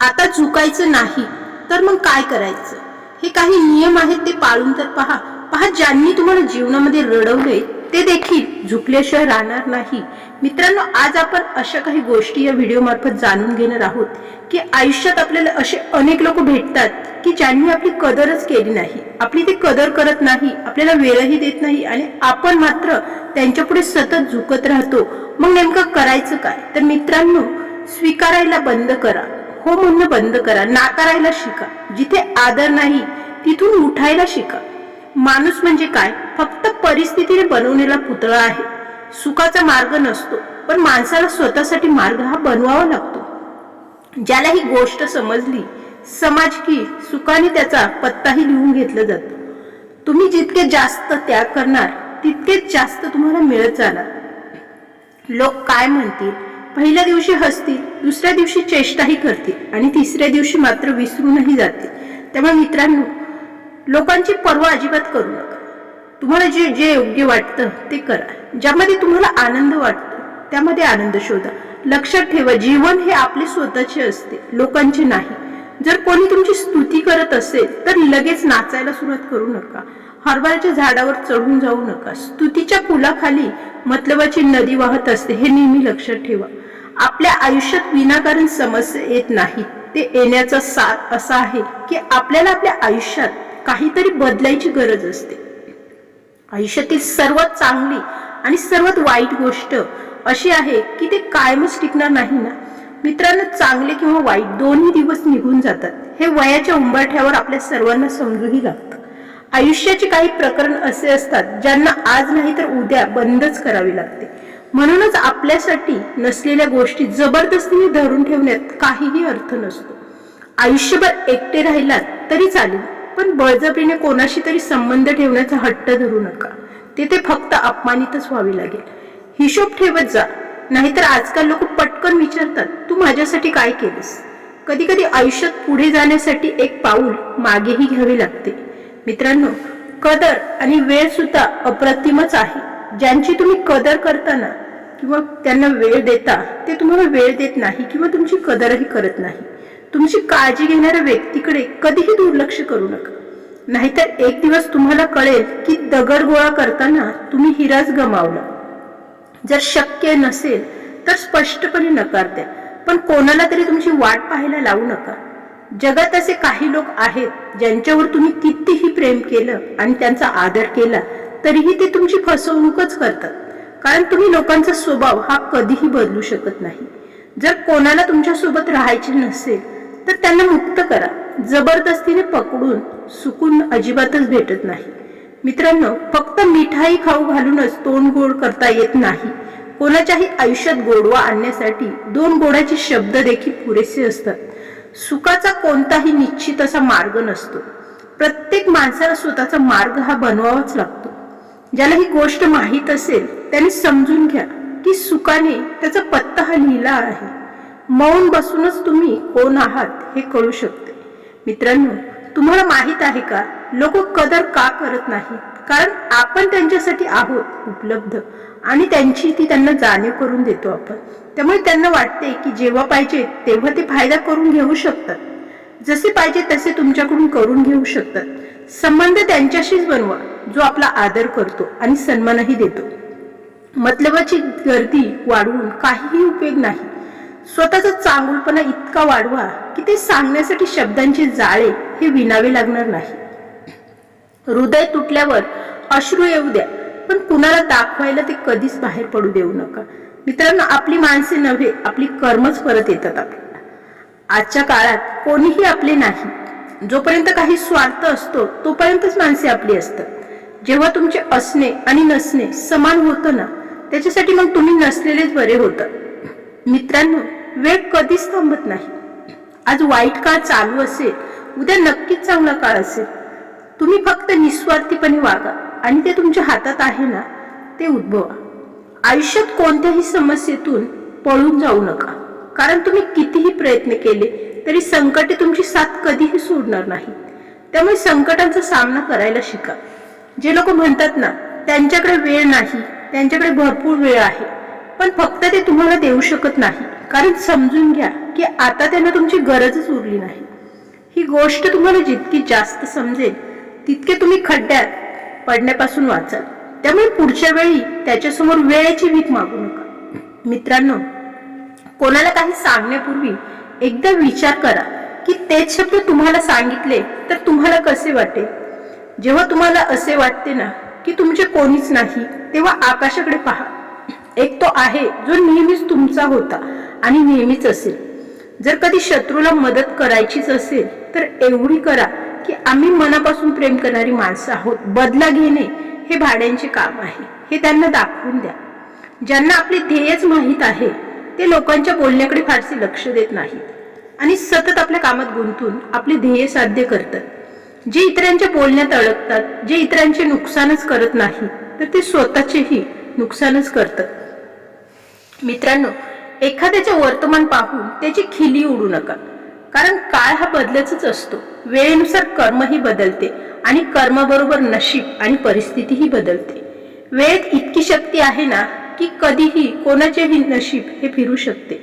आता चुकायचं नाही तर मग काय करायचं? हे काही नियम आहेत ते पाळून तर पहा. पहा ज्यांनी तुम्हाला जीवनामध्ये रडवले ते देखील झुकल्याशिवाय राहणार नाही. मित्रांनो आज आपण अशा काही गोष्टी या व्हिडिओ मार्फत जाणून घेणार आहोत की आयुष्यात आपल्याला असे अनेक लोक भेटतात की ज्यांनी आपली कदरच केली नाही. आपली ते कदर करत नाही आपल्याला वेळही देत नाही आणि आपण मात्र त्यांच्यापुढे सतत झुकत राहतो. मग नेमकं करायचं काय? तर मित्रांनो स्वीकारायला बंद करा. हो म्हणणं बंद करा नाकारायला शिका. जिथे आदर नाही तिथून उठायला शिका. माणूस म्हणजे काय? फक्त परिस्थितीने बनवलेला पुतळा आहे. सुखाचा मार्ग नसतो पण माणसाला स्वतःसाठी मार्ग हा बनवावा लागतो. ज्याला ही गोष्ट समजली समाज की सुखाने त्याचा पत्ताही लिहून घेतला जातो. तुम्ही जितके जास्त त्याग करणार तितकेच जास्त तुम्हाला मिळत जाणार. लोक काय म्हणतील? पहिल्या दिवशी हसतील दुसऱ्या दिवशी चेष्टाही करतील आणि तिसऱ्या दिवशी मात्र विसरूनही जातील त्यामुळे मित्रांनो लोकांची पर्वा अजिबात करू नका. तुम्हाला जे जे योग्य वाटतं ते करा. ज्यामध्ये तुम्हाला आनंद वाटतो त्यामध्ये आनंद शोधा. लक्षात ठेवा जीवन हे आपले स्वतःचे असते लोकांचे नाही. जर कोणी तुमची स्तुती करत असेल तर लगेच नाचायला सुरुवात करू नका. हरभऱ्याच्या झाडावर चढून जाऊ नका. स्तुतीच्या पुलाखाली मतलबाची नदी वाहत असते हे नेहमी लक्षात ठेवा. आपल्या आयुष्यात विनाकारण समस्या येत नाही. ते येण्याचा सार असा आहे की आपल्याला आपल्या आयुष्यात काहीतरी बदलायची गरज असते. आयुष्यातील सर्वात चांगली आणि सर्वात वाईट गोष्ट अशी आहे की ते कायमच टिकणार नाही ना? मित्रांनो चांगले किंवा वाईट दोन्ही दिवस निघून जातात. हे वयाच्या उंबरठ्यावर आपल्या सर्वांना समजूही लागतं. आयुष्याचे काही प्रकरण असे असतात ज्यांना आज नाही तर उद्या बंदच करावी लागते. म्हणूनच आपल्यासाठी नसलेल्या गोष्टी जबरदस्तीने धरून ठेवण्यात काहीही अर्थ नसतो. आयुष्यभर एकटे राहिलात तरी चालेल पण बळजबरीने कोणाशी तरी संबंध ठेवण्याचा हट्ट धरू नका. तिथे फक्त अपमानितच व्हावी लागेल. हिशोब ठेवत जा. नाहीतर आजकाल लोक पटकन विचारतात तू माझ्यासाठी काय केलंस? कधी कधी आयुष्यात पुढे जाण्यासाठी एक पाऊल मागेही घ्यावे लागते. मित्रांनो कदर आणि वेळ सुद्धा अप्रतिमच आहे. ज्यांची तुम्ही कदर करताना किंवा त्यांना वेळ देता ते तुम्हाला वेळ देत नाही किंवा तुमची कदरही करत नाही. तुमची काळजी घेणाऱ्या व्यक्तीकडे कधीही दुर्लक्ष करू नका. नाहीतर एक दिवस तुम्हाला कळेल की दगड गोळा करताना तुम्ही हिराच गमावला. जर शक्य नसेल तर स्पष्टपणे नकार द्या. पण कोणाला तरी तुमची वाट पाहायला लावू नका. जगात असे काही लोक आहेत ज्यांच्यावर तुम्ही कितीही प्रेम केलं आणि त्यांचा आदर केला तरीही ते तुमची फसवणूकच करतात. कारण तुम्ही लोकांचा स्वभाव हा कधीही बदलू शकत नाही. जर कोणाला तुमच्यासोबत राहायचे नसेल तर त्यांना मुक्त करा. जबरदस्तीने पकडून सुकून अजिबातच भेटत नाही. मित्रांनो फक्त मिठाई खाऊ घालूनच तोंड गोड करता येत नाही. कोणाच्याही आयुष्यात गोडवा आणण्यासाठी दोन गोड्याचे शब्द देखील पुरेसे असतात. सुखाचा कोणताही निश्चित असा मार्ग नसतो. प्रत्येक माणसाला स्वतःचा मार्ग हा बनवावाच लागतो. ज्याला ही गोष्ट माहीत असेल त्याने समजून घ्या की सुखाने त्याचा पत्ता हा लिहिला आहे. मौन बसूनच तुम्ही कोण आहात हे कळू शकते. मित्रांनो तुम्हाला माहीत आहे का? लोक कदर का करत नाहीत? कारण आपण त्यांच्यासाठी आहोत उपलब्ध आणि त्यांची ती त्यांना जाणीव करून देतो आपण. त्यामुळे त्यांना वाटते की जेव्हा पाहिजे तेव्हा ते फायदा करून घेऊ शकतात. जसे पाहिजे तसे तुमच्याकडून करून घेऊ शकतात. संबंध त्यांच्याशीच बनवा जो आपला आदर करतो आणि सन्मानही देतो. मतलबाची गर्दी वाढवून काहीही उपयोग नाही. स्वतःचा चांगुलपणा इतका वाढवा की ते सांगण्यासाठी शब्दांचे जाळे हे विणावे लागणार नाही. हृदय तुटल्यावर अश्रू येऊ द्या पण कुणाला दाखवायला ते कधीच बाहेर पडू देऊ नका. मित्रांनो आपली माणसे नव्हे आपली कर्मच परत येतात आपल्याला. आजच्या काळात कोणीही आपले नाही. जोपर्यंत काही स्वार्थ असतो तोपर्यंतच माणसे आपली असतात. जेव्हा तुमचे असणे आणि नसणे समान होतं ना त्याच्यासाठी मग तुम्ही नसलेलेच बरे होतं. मित्रांनो वेळ कधीच थांबत नाही. आज वाईट काळ चालू असेल उद्या नक्कीच चांगला काळ असेल. तुम्ही फक्त निस्वार्थीपणे वागा आणि ते तुमच्या हातात आहे ना ते उद्भवा. आयुष्यात कोणत्याही समस्येतून पळून जाऊ नका. कारण तुम्ही कितीही प्रयत्न केले तरी संकटे तुमची साथ कधीही सोडणार नाही त्यामुळे संकटांचा सामना करायला शिका. जे लोक म्हणतात ना त्यांच्याकडे वेळ नाही त्यांच्याकडे भरपूर वेळ आहे. पण फक्त ते तुम्हाला देऊ शकत नाही. कारण समजून घ्या की आता त्यांना तुमची गरजच उरली नाही. ही गोष्ट तुम्हाला जितकी जास्त समजेल तितके तुम्ही खड्ड्यात पडण्यापासून वाचाल. त्यामुळे पुढच्या वेळी त्याच्यासमोर वेळेची भीक मागू नका. मित्रांनो कोणाला काही सांगण्यापूर्वी एकदा विचार करा की तेच शब्द तुम्हाला सांगितले तर तुम्हाला कसे वाटेल? जेव्हा तुम्हाला असे वाटते ना की तुमचे कोणीच नाही तेव्हा आकाशाकडे पहा. एक तो आहे जो नेहमीच तुमचा होता आणि नेहमीच असेल. जर कधी शत्रूला मदत करायचीच असेल तर एवढी करा की आम्ही मनापासून प्रेम करणारी माणसं आहोत. बदला घेणे हे भाड्यांचे काम आहे. हे त्यांना दाखवून द्या. ज्यांना आपले ध्येयच माहीत आहे ते लोकांच्या बोलण्याकडे फारसे लक्ष देत नाहीत आणि सतत आपल्या कामात गुंतून आपले ध्येय साध्य करतात. जे इतरांच्या बोलण्यात अडकतात जे इतरांचे नुकसानच करत नाही तर ते स्वतःचेही नुकसानच करतात मित्रांनो एखाद्याचे वर्तमान पाहून त्याची खिली उडू नका. कारण काळ हा बदलतच असतो. वेळेनुसार कर्मही बदलते आणि कर्माबरोबर नशीब आणि परिस्थितीही बदलते. वेळेत इतकी शक्ती आहे ना की कधीही कोणाचेही नशीब हे फिरू शकते.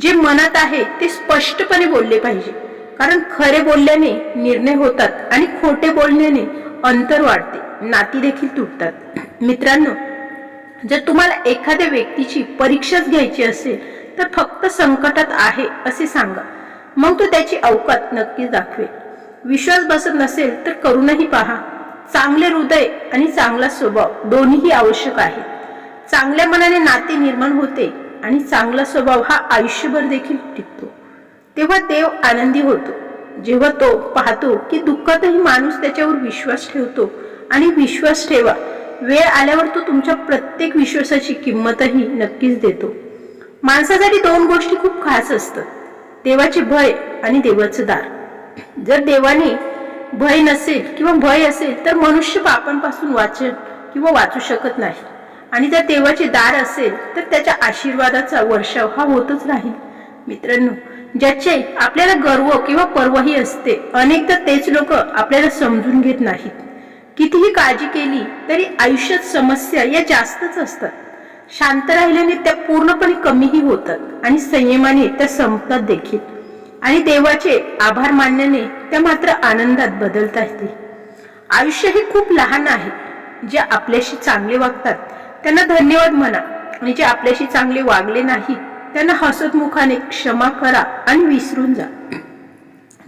जे मनात आहे ते स्पष्टपणे बोलले पाहिजे. कारण खरे बोलल्याने निर्णय होतात आणि खोटे बोलण्याने अंतर वाढते. नाती देखील तुटतात. मित्रांनो जर तुम्हाला एखाद्या व्यक्तीची परीक्षाच घ्यायची असेल तर फक्त संकटात आहे असे सांगा. मग तो त्याची अवकात नक्कीच दाखवेल. विश्वास बसत नसेल तर करूनही पहा. चांगले हृदय आणि चांगला स्वभाव दोन्हीही आवश्यक आहे. चांगल्या मनाने नाते निर्माण होते आणि चांगला स्वभाव हा आयुष्यभर देखील टिकतो. तेव्हा देव आनंदी होतो. जेव्हा तो पाहतो की दुःखातही माणूस त्याच्यावर विश्वास ठेवतो आणि विश्वास ठेवा वेळ आल्यावर तो तुमच्या प्रत्येक विश्वासाची किंमतही नक्कीच देतो. माणसासाठी दोन गोष्टी खूप खास असतात. देवाचे भय आणि देवाचं दार. जर देवाने भय नसेल किंवा भय असेल तर मनुष्य पापांपासून वाचन किंवा वाचू शकत नाही. आणि जर देवाचे दार असेल तर त्याच्या आशीर्वादाचा वर्षाव हा होतच राहील मित्रांनो ज्याचे आपल्याला गर्व किंवा पर्वही असते अनेकदा तेच लोक आपल्याला समजून घेत नाहीत. कितीही काळजी केली तरी आयुष्यात समस्या या जास्तच असतात. शांत राहिल्याने त्या पूर्णपणे कमीही होतात आणि संयमाने त्या संपतात देखील. आणि देवाचे आभार मानण्याने त्या मात्र आनंदात बदलता येते. आयुष्य हे खूप लहान आहे. जे आपल्याशी चांगले वागतात त्यांना धन्यवाद म्हणा. आणि जे आपल्याशी चांगले वागले नाही त्यांना हसतमुखाने क्षमा करा आणि विसरून जा.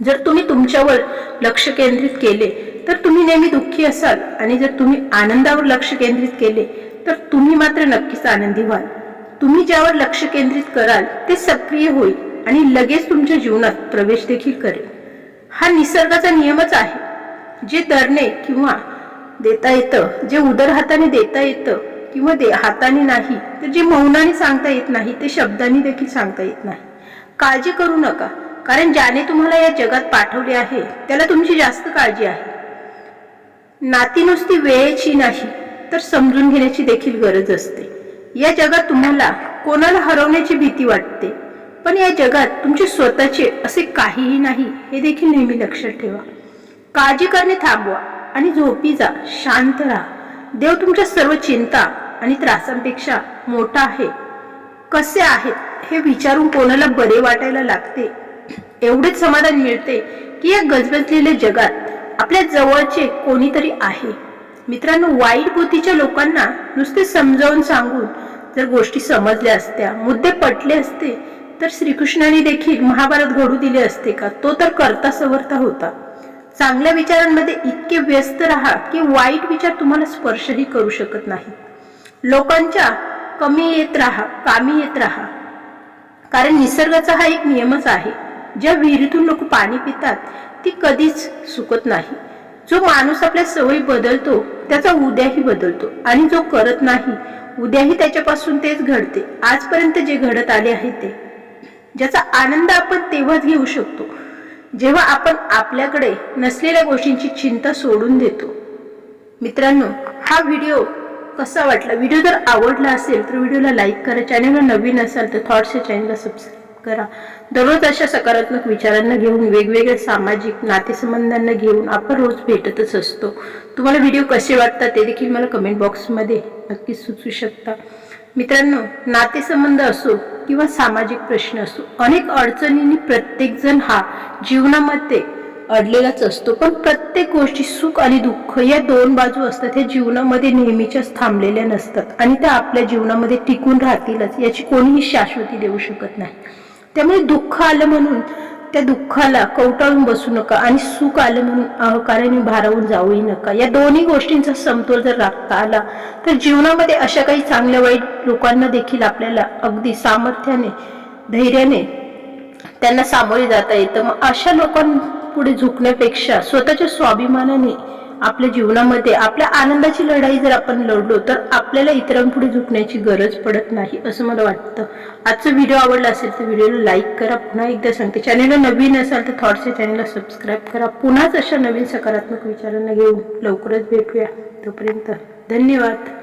जर तुम्ही तुमच्यावर लक्ष केंद्रित केले तर तुम्ही नेहमी दुःखी असाल आणि जर तुम्ही आनंदावर लक्ष केंद्रित केले तर तुम्ही मात्र नक्कीच आनंदी व्हाल तुम्ही ज्यावर लक्ष केंद्रित कराल ते सक्रिय होईल आणि लगेच तुमच्या जीवनात प्रवेश देखील करेल. हा निसर्गाचा नियमच आहे. जे तरणे किंवा देता येतं जे उदर हाताने देता येतं किंवा दे हाताने नाही तर जे मौनाने सांगता येत नाही ते शब्दांनी देखील सांगता येत नाही. काळजी करू नका कारण ज्याने तुम्हाला या जगात पाठवले आहे त्याला तुमची जास्त काळजी आहे. नाती नुसती वेळेची नाही तर समजून घेण्याची देखील गरज असते. या जगात तुम्हाला कोणाला हरवण्याची भीती वाटते? पण या जगात तुमचे स्वतःचे असे काहीही नाही हे देखील नेहमी लक्षात ठेवा. काळजी करणे थांबवा आणि झोपी जा शांत राहा. देव तुमच्या सर्व चिंता आणि त्रासांपेक्षा मोठा आहे. कसे आहेत हे विचारून कोणाला बरे वाटायला लागते? एवढेच समाधान मिळते की या गजबजलेल्या जगात आपल्या जवळचे कोणीतरी आहे. मित्रांनो वाईट बुद्धीच्या लोकांना नुसते समजावून सांगून जर गोष्टी समजल्या असत्या मुद्दे पटले असते तर श्रीकृष्णाने देखील महाभारत घडू दिले असते का? तो तर करता सवरता होता. चांगल्या विचारांमध्ये इतके व्यस्त राहा की वाईट विचार तुम्हाला स्पर्शही करू शकत नाही लोकांच्या कमी येत राहा कामी येत राहा. कारण निसर्गाचा हा एक नियमच आहे. ज्या विहिरीतून लोक पाणी पितात ती कधीच सुकत नाही. जो माणूस आपल्या सवयी बदलतो त्याचा उद्याही बदलतो. आणि जो करत नाही उद्याही त्याच्यापासून तेच घडते. आजपर्यंत जे घडत आले आहे ते. ज्याचा आनंद आपण तेव्हाच घेऊ शकतो जेव्हा आपण आपल्याकडे नसलेल्या गोष्टींची चिंता सोडून देतो. मित्रांनो हा व्हिडिओ कसा वाटला? व्हिडिओ जर आवडला असेल तर व्हिडिओला लाईक करा. चॅनलला नवीन असाल तर थॉट्स या चॅनलला सबस्क्राईब करा. दररोज अशा सकारात्मक विचारांना घेऊन वेगवेगळ्या सामाजिक नातेसंबंधांना घेऊन आपण रोज भेटतच असतो. तुम्हाला व्हिडिओ कसे वाटतात ते देखील मला कमेंट बॉक्समध्ये नक्कीच सुचू शकता. मित्रांनो नातेसंबंध असो किंवा सामाजिक प्रश्न असो अनेक अडचणींनी प्रत्येकजण हा जीवनामध्ये अडलेलाच असतो. पण प्रत्येक गोष्टी सुख आणि दुःख या दोन बाजू असतात. हे जीवनामध्ये नेहमीच्याच थांबलेल्या नसतात आणि त्या आपल्या जीवनामध्ये टिकून राहतीलच याची कोणीही शाश्वती देऊ शकत नाही. त्यामुळे दुःख आलं म्हणून त्या दुःखाला कवटाळून बसू नका आणि सुख आलं म्हणून अहकाराने भारावून जाऊही नका. या दोन्ही गोष्टींचा समतोल जर राखता आला तर जीवनामध्ये अशा काही चांगल्या वाईट लोकांना देखील आपल्याला अगदी सामर्थ्याने धैर्याने त्यांना सामोरे जाता येतं. मग अशा लोकांपुढे झुकण्यापेक्षा स्वतःच्या स्वाभिमानाने आपल्या जीवनामध्ये आपल्या आनंदाची लढाई जर आपण लढलो तर आपल्याला इतरांपुढे झुकण्याची गरज पडत नाही असं मला वाटतं. आजचा व्हिडिओ आवडला असेल तर व्हिडिओला लाईक करा. पुन्हा एकदा सांगते चॅनलला नवीन असाल तर थॉट्स या चॅनलला सबस्क्राईब करा. पुन्हाच अशा नवीन सकारात्मक विचारांना घेऊन लवकरच भेटूया. तोपर्यंत धन्यवाद.